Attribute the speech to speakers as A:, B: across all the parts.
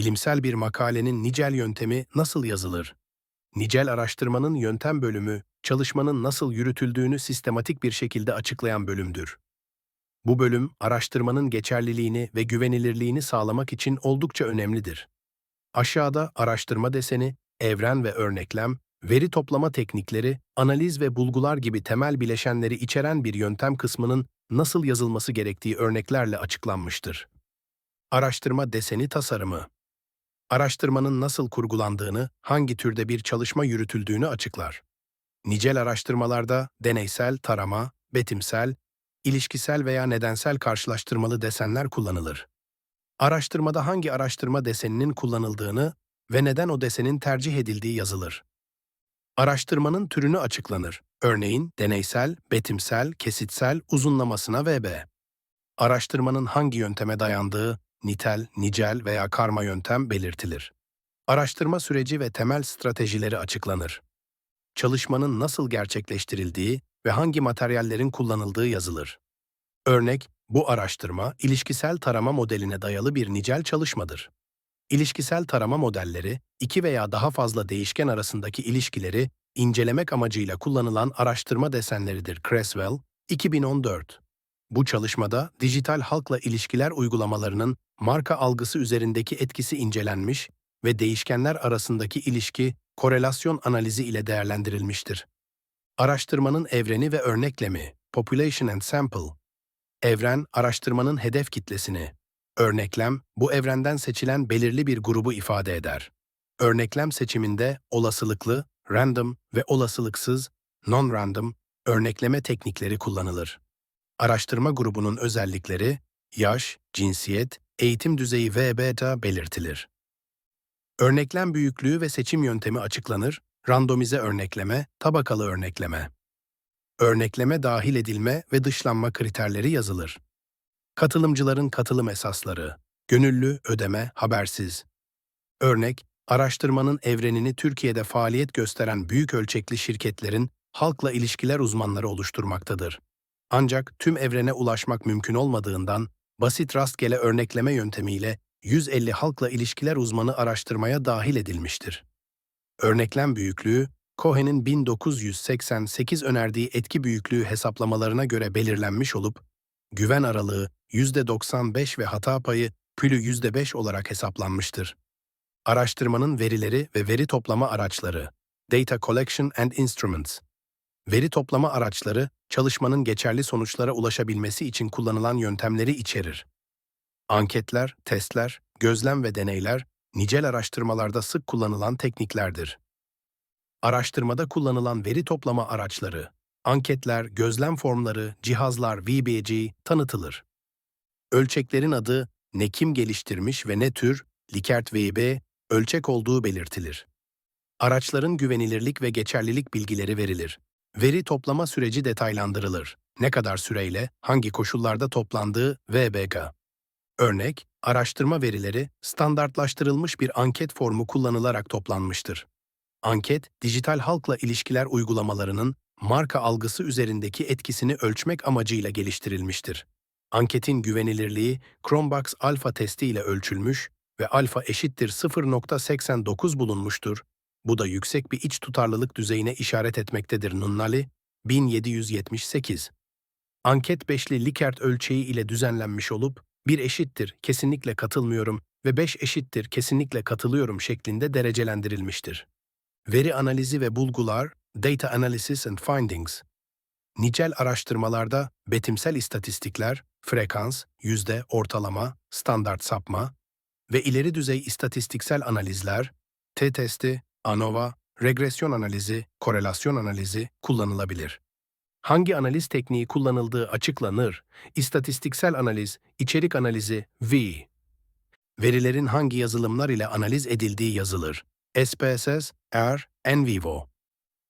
A: Bilimsel bir makalenin nicel yöntemi nasıl yazılır? Nicel araştırmanın yöntem bölümü, çalışmanın nasıl yürütüldüğünü sistematik bir şekilde açıklayan bölümdür. Bu bölüm, araştırmanın geçerliliğini ve güvenilirliğini sağlamak için oldukça önemlidir. Aşağıda araştırma deseni, evren ve örneklem, veri toplama teknikleri, analiz ve bulgular gibi temel bileşenleri içeren bir yöntem kısmının nasıl yazılması gerektiği örneklerle açıklanmıştır. Araştırma deseni tasarımı Araştırmanın nasıl kurgulandığını, hangi türde bir çalışma yürütüldüğünü açıklar. Nicel araştırmalarda deneysel, tarama, betimsel, ilişkisel veya nedensel karşılaştırmalı desenler kullanılır. Araştırmada hangi araştırma deseninin kullanıldığını ve neden o desenin tercih edildiği yazılır. Araştırmanın türünü açıklanır. Örneğin deneysel, betimsel, kesitsel, uzunlamasına VB. Araştırmanın hangi yönteme dayandığı, nitel, nicel veya karma yöntem belirtilir. Araştırma süreci ve temel stratejileri açıklanır. Çalışmanın nasıl gerçekleştirildiği ve hangi materyallerin kullanıldığı yazılır. Örnek, bu araştırma ilişkisel tarama modeline dayalı bir nicel çalışmadır. İlişkisel tarama modelleri, iki veya daha fazla değişken arasındaki ilişkileri incelemek amacıyla kullanılan araştırma desenleridir. Creswell, 2014. Bu çalışmada dijital halkla ilişkiler uygulamalarının marka algısı üzerindeki etkisi incelenmiş ve değişkenler arasındaki ilişki korelasyon analizi ile değerlendirilmiştir. Araştırmanın evreni ve örneklemi, Population and Sample. Evren, araştırmanın hedef kitlesini. Örneklem, bu evrenden seçilen belirli bir grubu ifade eder. Örneklem seçiminde olasılıklı, random ve olasılıksız, non-random örnekleme teknikleri kullanılır. Araştırma grubunun özellikleri, yaş, cinsiyet, eğitim düzeyi ve beta belirtilir. Örneklem büyüklüğü ve seçim yöntemi açıklanır, randomize örnekleme, tabakalı örnekleme. Örnekleme dahil edilme ve dışlanma kriterleri yazılır. Katılımcıların katılım esasları, gönüllü, ödeme, habersiz. Örnek, araştırmanın evrenini Türkiye'de faaliyet gösteren büyük ölçekli şirketlerin halkla ilişkiler uzmanları oluşturmaktadır. Ancak tüm evrene ulaşmak mümkün olmadığından basit rastgele örnekleme yöntemiyle 150 halkla ilişkiler uzmanı araştırmaya dahil edilmiştir. Örneklem büyüklüğü, Cohen'in 1988 önerdiği etki büyüklüğü hesaplamalarına göre belirlenmiş olup, güven aralığı %95 ve hata payı pülü %5 olarak hesaplanmıştır. Araştırmanın verileri ve veri toplama araçları, Data Collection and Instruments, Veri toplama araçları, çalışmanın geçerli sonuçlara ulaşabilmesi için kullanılan yöntemleri içerir. Anketler, testler, gözlem ve deneyler, nicel araştırmalarda sık kullanılan tekniklerdir. Araştırmada kullanılan veri toplama araçları, anketler, gözlem formları, cihazlar, VBG tanıtılır. Ölçeklerin adı, ne kim geliştirmiş ve ne tür, Likert VB, ölçek olduğu belirtilir. Araçların güvenilirlik ve geçerlilik bilgileri verilir. Veri toplama süreci detaylandırılır. Ne kadar süreyle, hangi koşullarda toplandığı VBG. Örnek, araştırma verileri standartlaştırılmış bir anket formu kullanılarak toplanmıştır. Anket, dijital halkla ilişkiler uygulamalarının marka algısı üzerindeki etkisini ölçmek amacıyla geliştirilmiştir. Anketin güvenilirliği Chromebox alfa testi ile ölçülmüş ve alfa eşittir 0.89 bulunmuştur bu da yüksek bir iç tutarlılık düzeyine işaret etmektedir Nunnally, 1778. Anket beşli Likert ölçeği ile düzenlenmiş olup, bir eşittir, kesinlikle katılmıyorum ve beş eşittir, kesinlikle katılıyorum şeklinde derecelendirilmiştir. Veri analizi ve bulgular, Data Analysis and Findings. Nicel araştırmalarda betimsel istatistikler, frekans, yüzde, ortalama, standart sapma ve ileri düzey istatistiksel analizler, t-testi, ANOVA, regresyon analizi, korelasyon analizi kullanılabilir. Hangi analiz tekniği kullanıldığı açıklanır. İstatistiksel analiz, içerik analizi, V. Verilerin hangi yazılımlar ile analiz edildiği yazılır. SPSS, R, NVivo.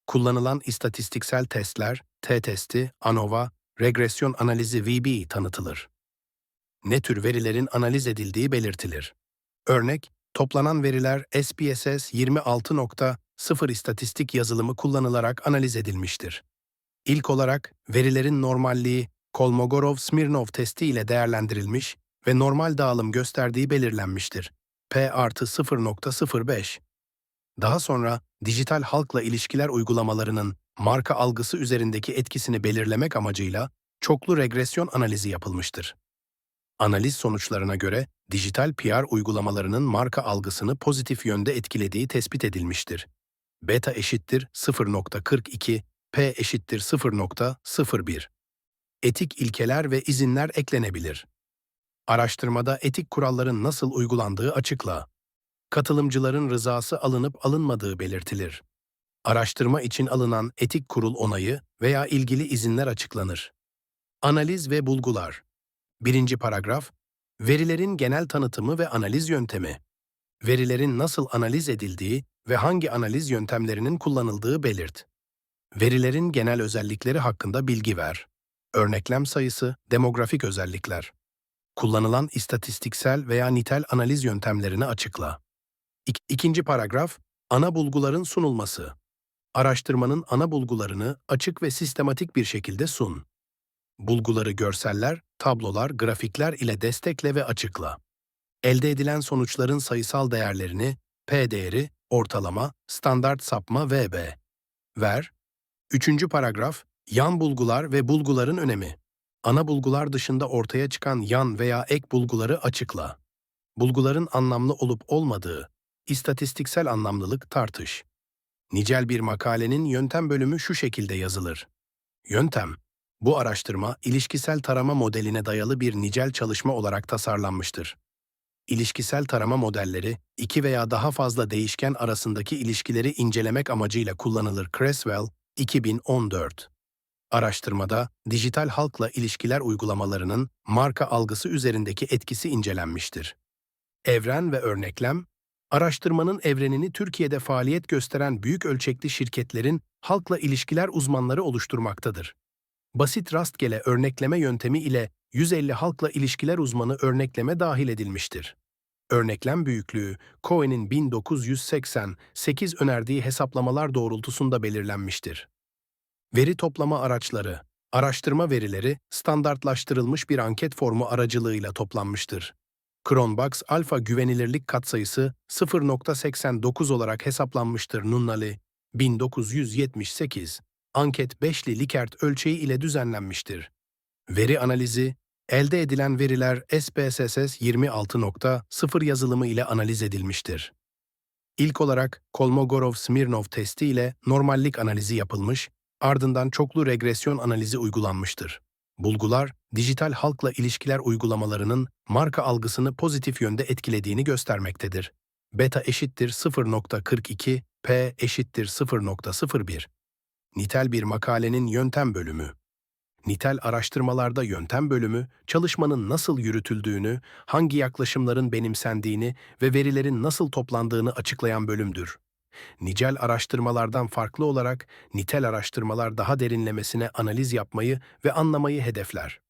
A: Kullanılan istatistiksel testler, T-testi, ANOVA, regresyon analizi VB tanıtılır. Ne tür verilerin analiz edildiği belirtilir. Örnek, Toplanan veriler SPSS 26.0 istatistik yazılımı kullanılarak analiz edilmiştir. İlk olarak verilerin normalliği Kolmogorov-Smirnov testi ile değerlendirilmiş ve normal dağılım gösterdiği belirlenmiştir. P artı 0.05. Daha sonra dijital halkla ilişkiler uygulamalarının marka algısı üzerindeki etkisini belirlemek amacıyla çoklu regresyon analizi yapılmıştır. Analiz sonuçlarına göre dijital PR uygulamalarının marka algısını pozitif yönde etkilediği tespit edilmiştir. Beta eşittir 0.42, P eşittir 0.01. Etik ilkeler ve izinler eklenebilir. Araştırmada etik kuralların nasıl uygulandığı açıkla. Katılımcıların rızası alınıp alınmadığı belirtilir. Araştırma için alınan etik kurul onayı veya ilgili izinler açıklanır. Analiz ve bulgular. Birinci paragraf, verilerin genel tanıtımı ve analiz yöntemi. Verilerin nasıl analiz edildiği ve hangi analiz yöntemlerinin kullanıldığı belirt. Verilerin genel özellikleri hakkında bilgi ver. Örneklem sayısı, demografik özellikler. Kullanılan istatistiksel veya nitel analiz yöntemlerini açıkla. İk ikinci paragraf, ana bulguların sunulması. Araştırmanın ana bulgularını açık ve sistematik bir şekilde sun. Bulguları görseller, tablolar, grafikler ile destekle ve açıkla. Elde edilen sonuçların sayısal değerlerini P değeri, ortalama, standart sapma VB. Ver. Üçüncü paragraf, yan bulgular ve bulguların önemi. Ana bulgular dışında ortaya çıkan yan veya ek bulguları açıkla. Bulguların anlamlı olup olmadığı, istatistiksel anlamlılık tartış. Nicel bir makalenin yöntem bölümü şu şekilde yazılır. Yöntem, bu araştırma ilişkisel tarama modeline dayalı bir nicel çalışma olarak tasarlanmıştır. İlişkisel tarama modelleri, iki veya daha fazla değişken arasındaki ilişkileri incelemek amacıyla kullanılır. Creswell, 2014. Araştırmada, dijital halkla ilişkiler uygulamalarının marka algısı üzerindeki etkisi incelenmiştir. Evren ve örneklem, araştırmanın evrenini Türkiye'de faaliyet gösteren büyük ölçekli şirketlerin halkla ilişkiler uzmanları oluşturmaktadır. Basit rastgele örnekleme yöntemi ile 150 halkla ilişkiler uzmanı örnekleme dahil edilmiştir. Örneklem büyüklüğü, Cohen'in 1988 önerdiği hesaplamalar doğrultusunda belirlenmiştir. Veri toplama araçları, araştırma verileri standartlaştırılmış bir anket formu aracılığıyla toplanmıştır. Cronbox alfa güvenilirlik katsayısı 0.89 olarak hesaplanmıştır Nunnally, 1978. Anket 5'li Likert ölçeği ile düzenlenmiştir. Veri analizi, elde edilen veriler SPSS 26.0 yazılımı ile analiz edilmiştir. İlk olarak Kolmogorov-Smirnov testi ile normallik analizi yapılmış, ardından çoklu regresyon analizi uygulanmıştır. Bulgular, dijital halkla ilişkiler uygulamalarının marka algısını pozitif yönde etkilediğini göstermektedir. Beta eşittir 0.42, P eşittir 0.01. Nitel bir makalenin yöntem bölümü. Nitel araştırmalarda yöntem bölümü, çalışmanın nasıl yürütüldüğünü, hangi yaklaşımların benimsendiğini ve verilerin nasıl toplandığını açıklayan bölümdür. Nicel araştırmalardan farklı olarak nitel araştırmalar daha derinlemesine analiz yapmayı ve anlamayı hedefler.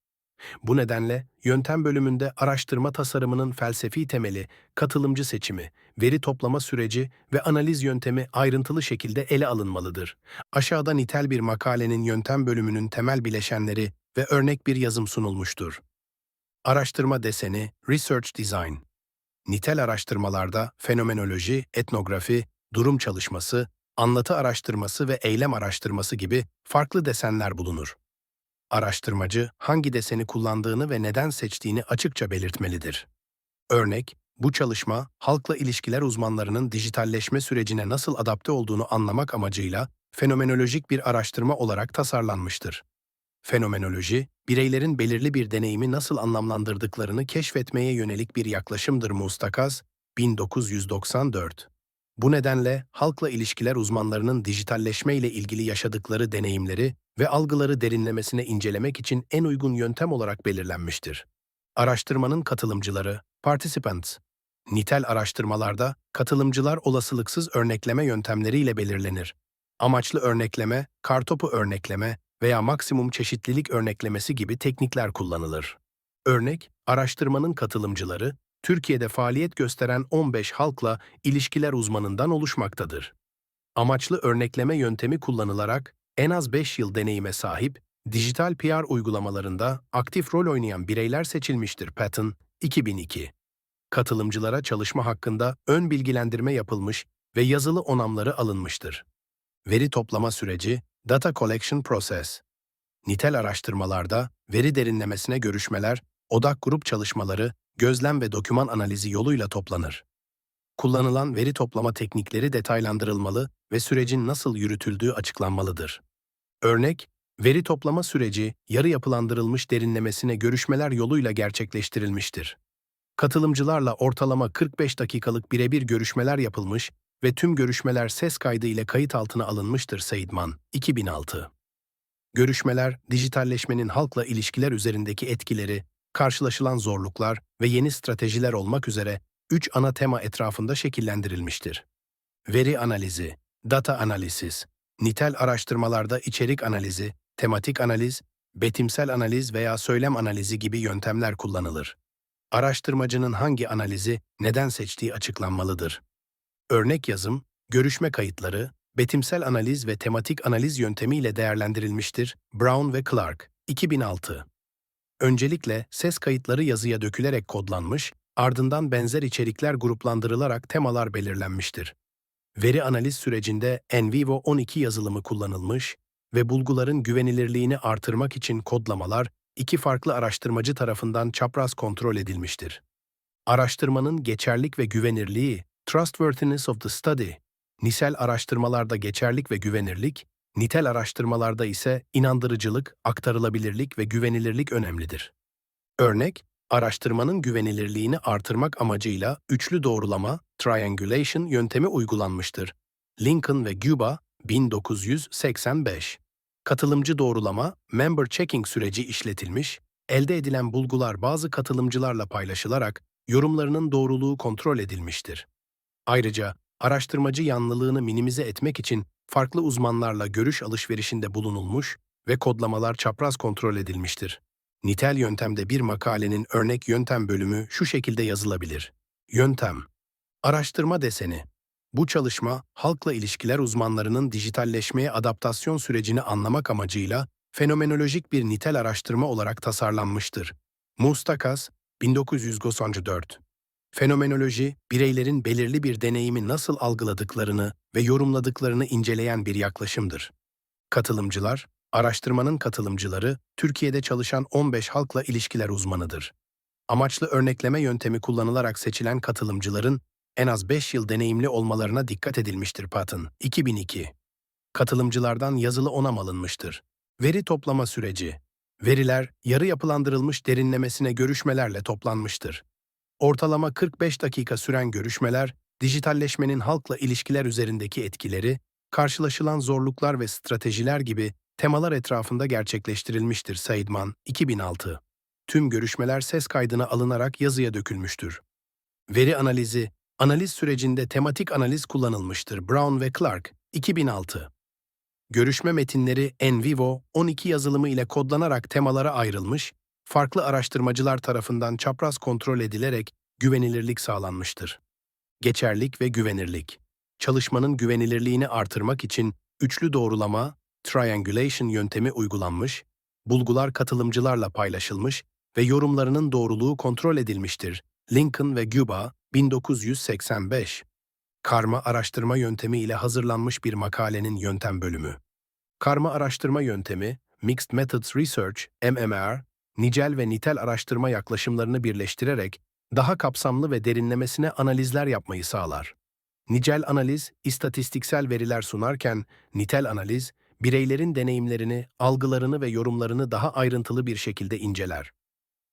A: Bu nedenle yöntem bölümünde araştırma tasarımının felsefi temeli, katılımcı seçimi, veri toplama süreci ve analiz yöntemi ayrıntılı şekilde ele alınmalıdır. Aşağıda nitel bir makalenin yöntem bölümünün temel bileşenleri ve örnek bir yazım sunulmuştur. Araştırma deseni, Research Design Nitel araştırmalarda fenomenoloji, etnografi, durum çalışması, anlatı araştırması ve eylem araştırması gibi farklı desenler bulunur. Araştırmacı hangi deseni kullandığını ve neden seçtiğini açıkça belirtmelidir. Örnek, bu çalışma, halkla ilişkiler uzmanlarının dijitalleşme sürecine nasıl adapte olduğunu anlamak amacıyla fenomenolojik bir araştırma olarak tasarlanmıştır. Fenomenoloji, bireylerin belirli bir deneyimi nasıl anlamlandırdıklarını keşfetmeye yönelik bir yaklaşımdır Mustakaz, 1994. Bu nedenle halkla ilişkiler uzmanlarının dijitalleşme ile ilgili yaşadıkları deneyimleri ve algıları derinlemesine incelemek için en uygun yöntem olarak belirlenmiştir. Araştırmanın katılımcıları, participants, nitel araştırmalarda katılımcılar olasılıksız örnekleme yöntemleriyle belirlenir. Amaçlı örnekleme, kartopu örnekleme veya maksimum çeşitlilik örneklemesi gibi teknikler kullanılır. Örnek, araştırmanın katılımcıları, Türkiye'de faaliyet gösteren 15 halkla ilişkiler uzmanından oluşmaktadır. Amaçlı örnekleme yöntemi kullanılarak en az 5 yıl deneyime sahip, dijital PR uygulamalarında aktif rol oynayan bireyler seçilmiştir Patton, 2002. katılımcılara çalışma hakkında ön bilgilendirme yapılmış ve yazılı onamları alınmıştır. Veri toplama süreci, Data Collection Process. Nitel araştırmalarda veri derinlemesine görüşmeler, odak grup çalışmaları, gözlem ve doküman analizi yoluyla toplanır. Kullanılan veri toplama teknikleri detaylandırılmalı ve sürecin nasıl yürütüldüğü açıklanmalıdır. Örnek, veri toplama süreci yarı yapılandırılmış derinlemesine görüşmeler yoluyla gerçekleştirilmiştir. Katılımcılarla ortalama 45 dakikalık birebir görüşmeler yapılmış ve tüm görüşmeler ses kaydı ile kayıt altına alınmıştır Seidman, 2006. Görüşmeler, dijitalleşmenin halkla ilişkiler üzerindeki etkileri, karşılaşılan zorluklar ve yeni stratejiler olmak üzere üç ana tema etrafında şekillendirilmiştir. Veri analizi, data analisis, nitel araştırmalarda içerik analizi, tematik analiz, betimsel analiz veya söylem analizi gibi yöntemler kullanılır. Araştırmacının hangi analizi neden seçtiği açıklanmalıdır. Örnek yazım, görüşme kayıtları, betimsel analiz ve tematik analiz yöntemiyle değerlendirilmiştir. Brown ve Clark, 2006. Öncelikle ses kayıtları yazıya dökülerek kodlanmış, ardından benzer içerikler gruplandırılarak temalar belirlenmiştir. Veri analiz sürecinde NVivo 12 yazılımı kullanılmış ve bulguların güvenilirliğini artırmak için kodlamalar iki farklı araştırmacı tarafından çapraz kontrol edilmiştir. Araştırmanın geçerlik ve güvenirliği, trustworthiness of the study, nisel araştırmalarda geçerlik ve güvenirlik, nitel araştırmalarda ise inandırıcılık, aktarılabilirlik ve güvenilirlik önemlidir. Örnek, araştırmanın güvenilirliğini artırmak amacıyla üçlü doğrulama, triangulation yöntemi uygulanmıştır. Lincoln ve Guba, 1985. Katılımcı doğrulama, member checking süreci işletilmiş, elde edilen bulgular bazı katılımcılarla paylaşılarak yorumlarının doğruluğu kontrol edilmiştir. Ayrıca araştırmacı yanlılığını minimize etmek için farklı uzmanlarla görüş alışverişinde bulunulmuş ve kodlamalar çapraz kontrol edilmiştir. Nitel yöntemde bir makalenin örnek yöntem bölümü şu şekilde yazılabilir. Yöntem Araştırma deseni Bu çalışma, halkla ilişkiler uzmanlarının dijitalleşmeye adaptasyon sürecini anlamak amacıyla fenomenolojik bir nitel araştırma olarak tasarlanmıştır. Mustakas, 1994 Fenomenoloji, bireylerin belirli bir deneyimi nasıl algıladıklarını ve yorumladıklarını inceleyen bir yaklaşımdır. Katılımcılar, araştırmanın katılımcıları, Türkiye'de çalışan 15 halkla ilişkiler uzmanıdır. Amaçlı örnekleme yöntemi kullanılarak seçilen katılımcıların en az 5 yıl deneyimli olmalarına dikkat edilmiştir Patton, 2002. Katılımcılardan yazılı onam alınmıştır. Veri toplama süreci. Veriler, yarı yapılandırılmış derinlemesine görüşmelerle toplanmıştır. Ortalama 45 dakika süren görüşmeler, dijitalleşmenin halkla ilişkiler üzerindeki etkileri, karşılaşılan zorluklar ve stratejiler gibi temalar etrafında gerçekleştirilmiştir Saidman, 2006. Tüm görüşmeler ses kaydına alınarak yazıya dökülmüştür. Veri analizi, analiz sürecinde tematik analiz kullanılmıştır Brown ve Clark, 2006. Görüşme metinleri NVivo 12 yazılımı ile kodlanarak temalara ayrılmış farklı araştırmacılar tarafından çapraz kontrol edilerek güvenilirlik sağlanmıştır. Geçerlik ve güvenirlik. Çalışmanın güvenilirliğini artırmak için üçlü doğrulama, triangulation yöntemi uygulanmış, bulgular katılımcılarla paylaşılmış ve yorumlarının doğruluğu kontrol edilmiştir. Lincoln ve Guba, 1985. Karma araştırma yöntemi ile hazırlanmış bir makalenin yöntem bölümü. Karma araştırma yöntemi, Mixed Methods Research, MMR, nicel ve nitel araştırma yaklaşımlarını birleştirerek daha kapsamlı ve derinlemesine analizler yapmayı sağlar. Nicel analiz, istatistiksel veriler sunarken, nitel analiz, bireylerin deneyimlerini, algılarını ve yorumlarını daha ayrıntılı bir şekilde inceler.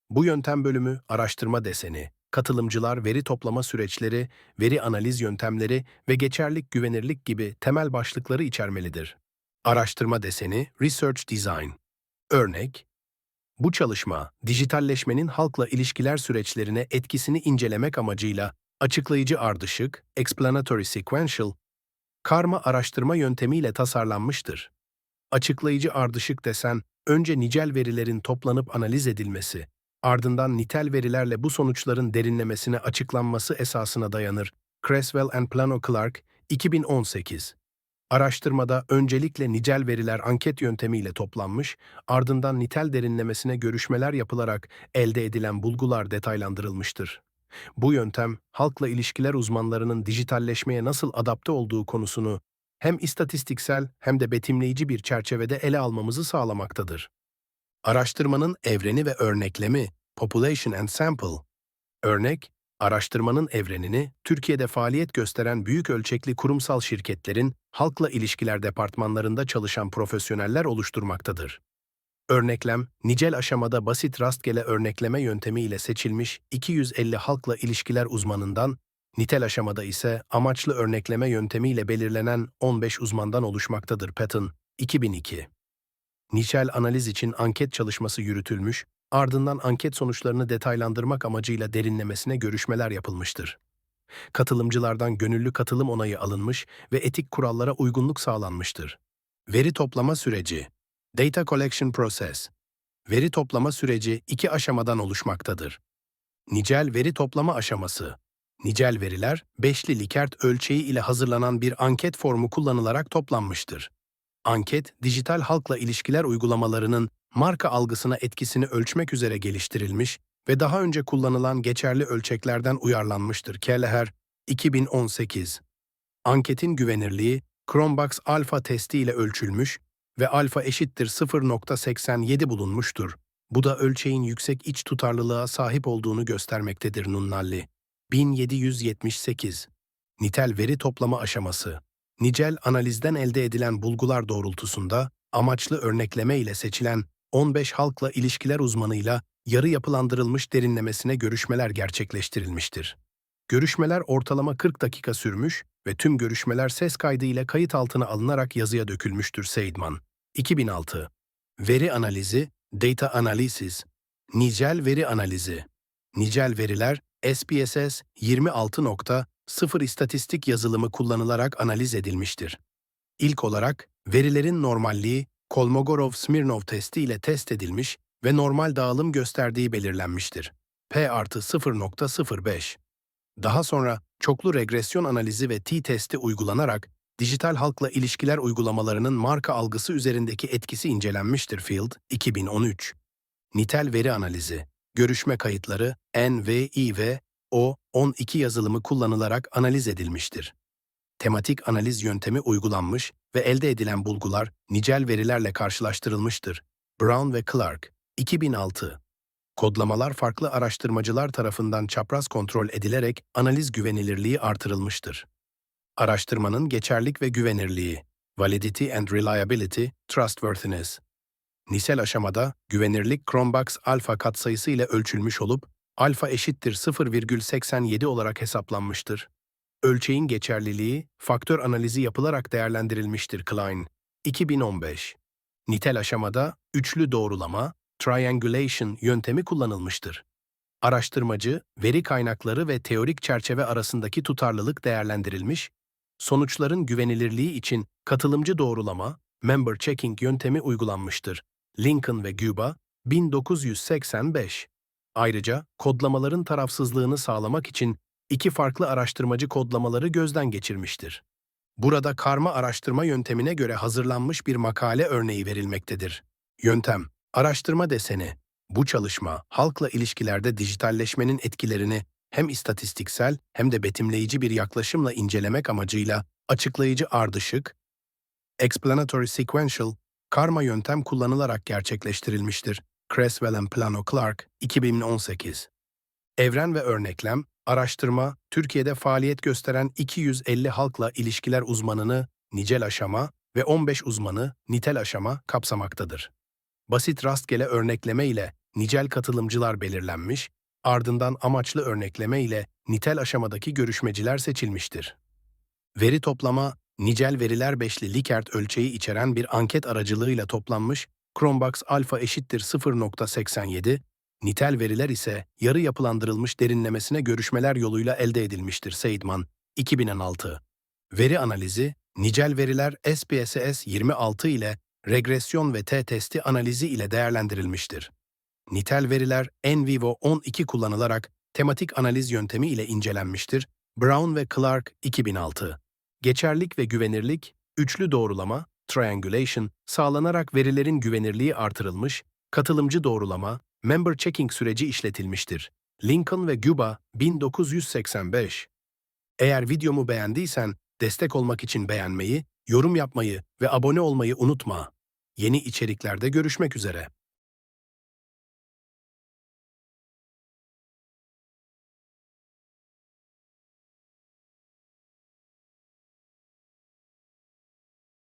A: Bu yöntem bölümü, araştırma deseni, katılımcılar veri toplama süreçleri, veri analiz yöntemleri ve geçerlik güvenirlik gibi temel başlıkları içermelidir. Araştırma deseni, Research Design. Örnek, bu çalışma, dijitalleşmenin halkla ilişkiler süreçlerine etkisini incelemek amacıyla açıklayıcı ardışık, explanatory sequential, karma araştırma yöntemiyle tasarlanmıştır. Açıklayıcı ardışık desen, önce nicel verilerin toplanıp analiz edilmesi, ardından nitel verilerle bu sonuçların derinlemesine açıklanması esasına dayanır. Creswell and Plano Clark, 2018 Araştırmada öncelikle nicel veriler anket yöntemiyle toplanmış, ardından nitel derinlemesine görüşmeler yapılarak elde edilen bulgular detaylandırılmıştır. Bu yöntem, halkla ilişkiler uzmanlarının dijitalleşmeye nasıl adapte olduğu konusunu hem istatistiksel hem de betimleyici bir çerçevede ele almamızı sağlamaktadır. Araştırmanın evreni ve örneklemi, Population and Sample. Örnek, araştırmanın evrenini Türkiye'de faaliyet gösteren büyük ölçekli kurumsal şirketlerin halkla ilişkiler departmanlarında çalışan profesyoneller oluşturmaktadır. Örneklem, nicel aşamada basit rastgele örnekleme yöntemiyle seçilmiş 250 halkla ilişkiler uzmanından, nitel aşamada ise amaçlı örnekleme yöntemiyle belirlenen 15 uzmandan oluşmaktadır Patton, 2002. Niçel analiz için anket çalışması yürütülmüş, ardından anket sonuçlarını detaylandırmak amacıyla derinlemesine görüşmeler yapılmıştır. Katılımcılardan gönüllü katılım onayı alınmış ve etik kurallara uygunluk sağlanmıştır. Veri toplama süreci Data Collection Process Veri toplama süreci iki aşamadan oluşmaktadır. Nicel veri toplama aşaması Nicel veriler, beşli Likert ölçeği ile hazırlanan bir anket formu kullanılarak toplanmıştır. Anket, dijital halkla ilişkiler uygulamalarının marka algısına etkisini ölçmek üzere geliştirilmiş ve daha önce kullanılan geçerli ölçeklerden uyarlanmıştır. Kelleher, 2018. Anketin güvenirliği, Chromebox alfa testi ile ölçülmüş ve alfa eşittir 0.87 bulunmuştur. Bu da ölçeğin yüksek iç tutarlılığa sahip olduğunu göstermektedir Nunnalli. 1778. Nitel veri toplama aşaması. Nicel analizden elde edilen bulgular doğrultusunda amaçlı örnekleme ile seçilen 15 halkla ilişkiler uzmanıyla yarı yapılandırılmış derinlemesine görüşmeler gerçekleştirilmiştir. Görüşmeler ortalama 40 dakika sürmüş ve tüm görüşmeler ses kaydı ile kayıt altına alınarak yazıya dökülmüştür Seidman. 2006. Veri analizi, data analysis, nicel veri analizi. Nicel veriler, SPSS 26.0 istatistik yazılımı kullanılarak analiz edilmiştir. İlk olarak, verilerin normalliği Kolmogorov-Smirnov testi ile test edilmiş ve normal dağılım gösterdiği belirlenmiştir. P artı 0.05. Daha sonra çoklu regresyon analizi ve t-testi uygulanarak dijital halkla ilişkiler uygulamalarının marka algısı üzerindeki etkisi incelenmiştir Field, 2013. Nitel veri analizi, görüşme kayıtları NVI O12 yazılımı kullanılarak analiz edilmiştir. Tematik analiz yöntemi uygulanmış ve elde edilen bulgular nicel verilerle karşılaştırılmıştır. Brown ve Clark, 2006. Kodlamalar farklı araştırmacılar tarafından çapraz kontrol edilerek analiz güvenilirliği artırılmıştır. Araştırmanın geçerlik ve güvenirliği, validity and reliability, trustworthiness. Nisel aşamada güvenirlik Chromebox alfa katsayısı ile ölçülmüş olup alfa eşittir 0,87 olarak hesaplanmıştır. Ölçeğin geçerliliği faktör analizi yapılarak değerlendirilmiştir Klein. 2015. Nitel aşamada üçlü doğrulama, triangulation yöntemi kullanılmıştır. Araştırmacı, veri kaynakları ve teorik çerçeve arasındaki tutarlılık değerlendirilmiş, sonuçların güvenilirliği için katılımcı doğrulama, member checking yöntemi uygulanmıştır. Lincoln ve Guba, 1985. Ayrıca kodlamaların tarafsızlığını sağlamak için iki farklı araştırmacı kodlamaları gözden geçirmiştir. Burada karma araştırma yöntemine göre hazırlanmış bir makale örneği verilmektedir. Yöntem, araştırma deseni. Bu çalışma, halkla ilişkilerde dijitalleşmenin etkilerini hem istatistiksel hem de betimleyici bir yaklaşımla incelemek amacıyla açıklayıcı ardışık, explanatory sequential, karma yöntem kullanılarak gerçekleştirilmiştir. Creswell and Plano Clark, 2018. Evren ve örneklem, araştırma, Türkiye'de faaliyet gösteren 250 halkla ilişkiler uzmanını nicel aşama ve 15 uzmanı nitel aşama kapsamaktadır. Basit rastgele örnekleme ile nicel katılımcılar belirlenmiş, ardından amaçlı örnekleme ile nitel aşamadaki görüşmeciler seçilmiştir. Veri toplama, nicel veriler beşli Likert ölçeği içeren bir anket aracılığıyla toplanmış, Chromebox alfa eşittir 0.87, nitel veriler ise yarı yapılandırılmış derinlemesine görüşmeler yoluyla elde edilmiştir Seidman, 2006. Veri analizi, nicel veriler SPSS 26 ile regresyon ve t-testi analizi ile değerlendirilmiştir. Nitel veriler NVivo 12 kullanılarak tematik analiz yöntemi ile incelenmiştir. Brown ve Clark 2006. Geçerlik ve güvenirlik, üçlü doğrulama, triangulation sağlanarak verilerin güvenirliği artırılmış, katılımcı doğrulama, member checking süreci işletilmiştir. Lincoln ve Cuba 1985. Eğer videomu beğendiysen destek olmak için beğenmeyi, yorum yapmayı ve abone olmayı unutma. Yeni içeriklerde görüşmek üzere.